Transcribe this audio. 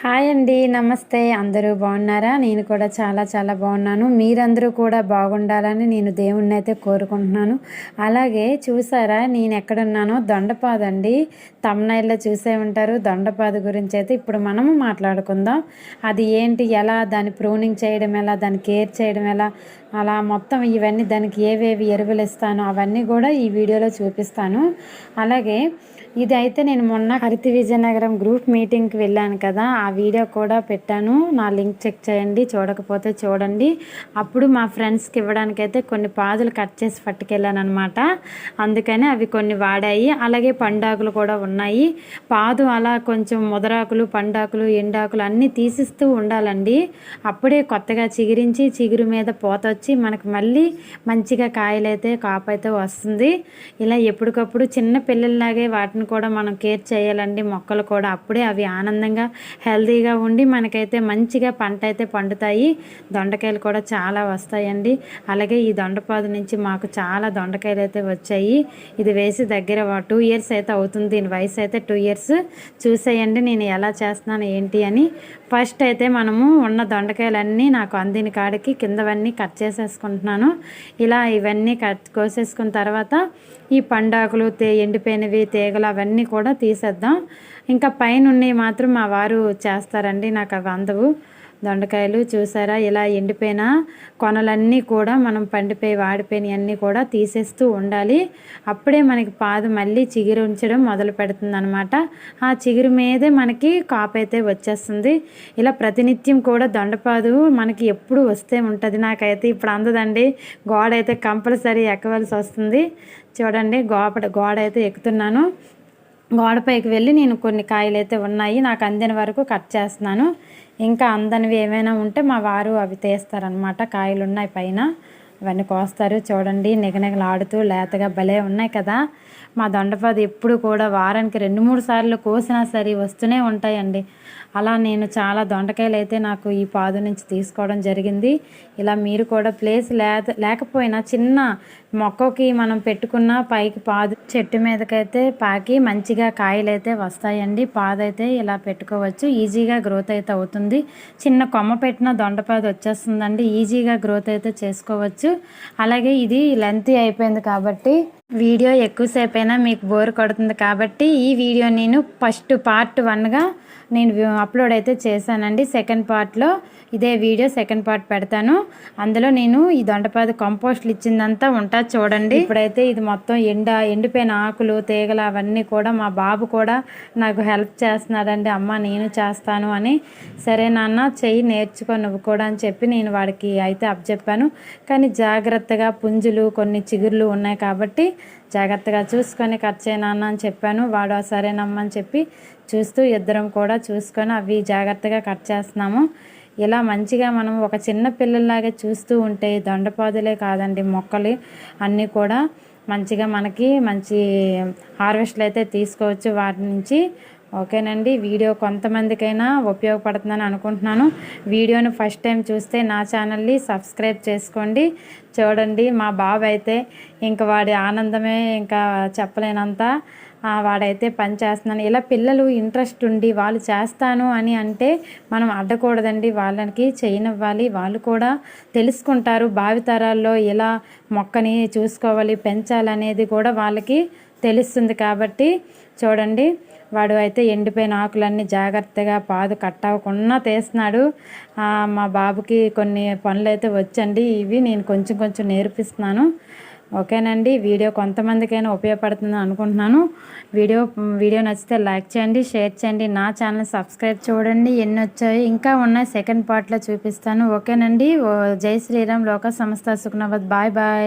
Hi అండి నమస్తే. అందరూ బాగున్నారా? నేను కూడా చాలా చాలా బాగున్నాను. మీరందరూ కూడా బాగుండాలని నేను దేవుణ్ణి అయితే కోరుకుంటున్నాను. అలాగే చూసారా నేను ఎక్కడున్నానో? దొండపాదండి తమ్నైల్లో చూసే ఉంటారు. దొండపాద గురించి అయితే ఇప్పుడు మనము మాట్లాడుకుందాం. అది ఏంటి? ఎలా? దాన్ని ప్రూనింగ్ చేయడం ఎలా? దాన్ని కేర్ చేయడం ఎలా? అలా మొత్తం ఇవన్నీ దానికి ఏవేవి ఎరువులు ఇస్తానో అవన్నీ కూడా ఈ వీడియోలో చూపిస్తాను. అలాగే ఇది అయితే నేను మొన్న హరితి విజయనగరం గ్రూప్ మీటింగ్కి వెళ్ళాను కదా ఆ వీడియో కూడా పెట్టాను. నా లింక్ చెక్ చేయండి చూడకపోతే చూడండి. అప్పుడు మా ఫ్రెండ్స్కి ఇవ్వడానికి అయితే కొన్ని పాదులు కట్ చేసి పట్టుకెళ్ళాను అనమాట అందుకని అవి కొన్ని వాడాయి. అలాగే పండాకులు కూడా ఉన్నాయి. పాదు అలా కొంచెం ముదరాకులు పండాకులు ఎండాకులు అన్నీ తీసిస్తూ ఉండాలండి. అప్పుడే కొత్తగా చిగురించి చిగురు మీద పోత వచ్చి మనకు మళ్ళీ మంచిగా కాయలైతే కాపైతే వస్తుంది. ఇలా ఎప్పటికప్పుడు చిన్న పిల్లల్లాగే వాటిని కూడా మనం కేర్ చేయాలండి. మొక్కలు కూడా అప్పుడే అవి ఆనందంగా హెల్తీగా ఉండి మనకైతే మంచిగా పంట అయితే పండుతాయి. దొండకాయలు కూడా చాలా వస్తాయండి. అలాగే ఈ దొండపాదు నుంచి మాకు చాలా దొండకాయలు అయితే వచ్చాయి. ఇది వేసి దగ్గర టూ ఇయర్స్ అయితే అవుతుంది. దీని వయసు అయితే టూ ఇయర్స్. చూసేయండి నేను ఎలా చేస్తున్నాను ఏంటి అని. ఫస్ట్ అయితే మనము ఉన్న దొండకాయలన్నీ నాకు అందిన కాడికి కిందవన్నీ కట్ చేసేసుకుంటున్నాను. ఇలా ఇవన్నీ కట్ కోసేసుకున్న తర్వాత ఈ పండాకులు తే ఎండిపోయినవి తీగలు అవన్నీ కూడా తీసేద్దాం. ఇంకా పైన ఉన్నవి మాత్రం మా వారు చేస్తారండి నాకు అవి అందవు. దొండకాయలు చూసారా? ఇలా ఎండిపోయిన కొనలన్నీ కూడా మనం పండిపోయి వాడిపోయినవి అన్నీ కూడా తీసేస్తూ ఉండాలి. అప్పుడే మనకి పాదు మళ్ళీ చిగురు ఉంచడం మొదలు పెడుతుంది అనమాట ఆ చిగురు మీదే మనకి కాపు అయితే వచ్చేస్తుంది. ఇలా ప్రతినిత్యం కూడా దొండపాదు మనకి ఎప్పుడు వస్తే ఉంటుంది. నాకైతే ఇప్పుడు అందదండి. గోడ అయితే కంపల్సరీ ఎక్కవలసి వస్తుంది. చూడండి గోపడ గోడ అయితే ఎక్కుతున్నాను. గోడపైకి వెళ్ళి నేను కొన్ని కాయలు అయితే ఉన్నాయి నాకు అందిన వరకు కట్ చేస్తున్నాను. ఇంకా అందనివి ఏమైనా ఉంటే మా వారు అవి తీస్తారనమాట కాయలు ఉన్నాయి పైన. ఇవన్నీ కోస్తారు చూడండి నిగనిగలాడుతూ లేతగా భలే ఉన్నాయి కదా. మా దొండపాది ఎప్పుడు కూడా వారానికి రెండు మూడు సార్లు కోసినా సరే వస్తూనే ఉంటాయండి. అలా నేను చాలా దొండకాయలు అయితే నాకు ఈ పాదు నుంచి తీసుకోవడం జరిగింది. ఇలా మీరు కూడా ప్లేస్ లే లేకపోయినా చిన్న మొక్కకి మనం పెట్టుకున్న పైకి పాదు చెట్టు మీదకైతే పాకి మంచిగా కాయలు అయితే వస్తాయండి. పాదు అయితే ఇలా పెట్టుకోవచ్చు. ఈజీగా గ్రోత్ అయితే అవుతుంది. చిన్న కొమ్మ పెట్టిన దొండపాదు వచ్చేస్తుందండి. ఈజీగా గ్రోత్ అయితే చేసుకోవచ్చు. అలాగే ఇది లెంతీ అయిపోయింది కాబట్టి వీడియో ఎక్కువసేపు అయినా మీకు బోర్ కొడుతుంది కాబట్టి ఈ వీడియో నేను ఫస్ట్ పార్ట్ వన్గా నేను అప్లోడ్ అయితే చేశానండి. సెకండ్ పార్ట్లో ఇదే వీడియో సెకండ్ పార్ట్ పెడతాను. అందులో నేను ఈ దొండపాది కంపోస్ట్లు ఇచ్చిందంతా ఉంటా చూడండి. ఇప్పుడైతే ఇది మొత్తం ఎండ ఎండిపోయిన ఆకులు తీగలు అవన్నీ కూడా మా బాబు కూడా నాకు హెల్ప్ చేస్తున్నాడండి. అమ్మ నేను చేస్తాను అని. సరే నాన్న చెయ్యి నేర్చుకో నువ్వు కూడా అని చెప్పి నేను వాడికి అయితే అప్పచెప్పాను. కానీ జాగ్రత్తగా పుంజులు కొన్ని చిగుర్లు ఉన్నాయి కాబట్టి జాగ్రత్తగా చూసుకొని కట్ చేయనాన్న అని చెప్పాను. వాడు సరేనమ్మని చెప్పి చూస్తూ ఇద్దరం కూడా చూసుకొని అవి జాగ్రత్తగా కట్ చేస్తున్నాము. ఇలా మంచిగా మనం ఒక చిన్న పిల్లల్లాగా చూస్తూ ఉంటే దొండపాదులే కాదండి మొక్కలు అన్నీ కూడా మంచిగా మనకి మంచి హార్వెస్ట్లు అయితే తీసుకోవచ్చు. వాటి నుంచి ఓకేనండి వీడియో కొంతమందికైనా ఉపయోగపడుతుందని అనుకుంటున్నాను. వీడియోను ఫస్ట్ టైం చూస్తే నా ఛానల్ని సబ్స్క్రైబ్ చేసుకోండి. చూడండి మా బాబు అయితే ఇంకా వాడి ఆనందమే ఇంకా చెప్పలేనంత వాడైతే పని చేస్తున్నాను. ఇలా పిల్లలు ఇంట్రెస్ట్ ఉండి వాళ్ళు చేస్తాను అని అంటే మనం అడ్డకూడదండి. వాళ్ళకి చేయనివ్వాలి. వాళ్ళు కూడా తెలుసుకుంటారు భావితరాల్లో ఎలా మొక్కని చూసుకోవాలి పెంచాలనేది కూడా వాళ్ళకి తెలుస్తుంది కాబట్టి చూడండి. వాడు అయితే ఎండిపోయిన ఆకులన్నీ జాగ్రత్తగా పాదు కట్టవకుండా తీస్తున్నాడు. మా బాబుకి కొన్ని పనులు అయితే వచ్చండి. ఇవి నేను కొంచెం కొంచెం నేర్పిస్తున్నాను. ఓకేనండి. వీడియో కొంతమందికైనా ఉపయోగపడుతుందని అనుకుంటున్నాను. వీడియో వీడియో నచ్చితే లైక్ చేయండి షేర్ చేయండి. నా ఛానల్ సబ్స్క్రైబ్ చూడండి. ఎన్ని వచ్చాయి ఇంకా ఉన్నాయి. సెకండ్ పార్ట్లో చూపిస్తాను. ఓకేనండి. జై శ్రీరామ్ లోక సంస్థ సుఖనవద్ బాయ్ బాయ్.